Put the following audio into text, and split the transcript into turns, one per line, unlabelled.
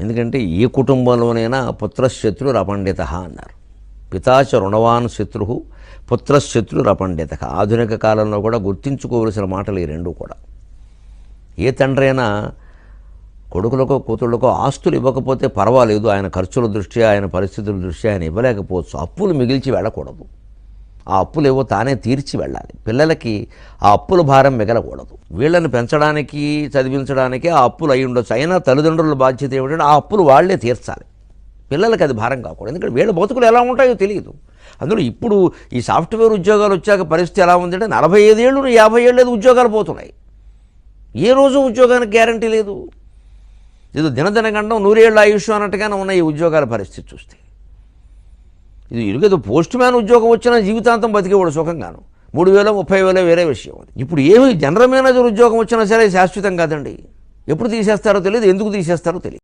ఎందుకంటే ఏ కుటుంబంలోనైనా పుత్రశత్రు రపండిత అన్నారు. పితాచ రుణవాన్ శత్రు పుత్రశత్రు రపండిత ఆధునిక కాలంలో కూడా గుర్తించుకోవలసిన మాటలు ఈ రెండు కూడా. ఏ తండ్రి అయినా కొడుకులకో కూతుళ్ళకో ఆస్తులు ఇవ్వకపోతే పర్వాలేదు. ఆయన ఖర్చుల దృష్ట్యా ఆయన పరిస్థితుల దృష్ట్యా ఆయన ఇవ్వలేకపోవచ్చు. అప్పులు మిగిల్చి వెళ్ళకూడదు. ఆ అప్పులు ఏవో తానే తీర్చి వెళ్ళాలి. పిల్లలకి ఆ అప్పుల భారం మిగలకూడదు. వీళ్ళని పెంచడానికి చదివించడానికి ఆ అప్పులు అయి ఉండొచ్చు. అయినా తల్లిదండ్రుల బాధ్యత ఏమిటంటే ఆ అప్పులు వాళ్ళే తీర్చాలి. పిల్లలకి అది భారం కాకూడదు. ఎందుకంటే వీళ్ళ బతుకులు ఎలా ఉంటాయో తెలియదు. అందులో ఇప్పుడు ఈ సాఫ్ట్వేర్ ఉద్యోగాలు వచ్చాక పరిస్థితి ఎలా ఉందంటే నలభై ఐదేళ్ళు యాభై ఏళ్ళు ఉద్యోగాలు పోతున్నాయి. ఏ రోజు ఉద్యోగానికి గ్యారంటీ లేదు. ఇది దినదినగండం నూరేళ్ళ ఆయుష్ అన్నట్టుగానే ఉన్నాయి ఈ ఉద్యోగాల పరిస్థితి చూస్తే. ఇది ఇరుగేదో పోస్ట్ మ్యాన్ ఉద్యోగం వచ్చినా జీవితాంతం బతికేవాడు సుఖంగాను. మూడు వేల ముప్పై వేల వేరే విషయం అది. ఇప్పుడు ఏమి జనరల్ మేనేజర్ ఉద్యోగం వచ్చినా సరే శాశ్వతం కాదండి. ఎప్పుడు తీసేస్తారో తెలియదు ఎందుకు తీసేస్తారో తెలియదు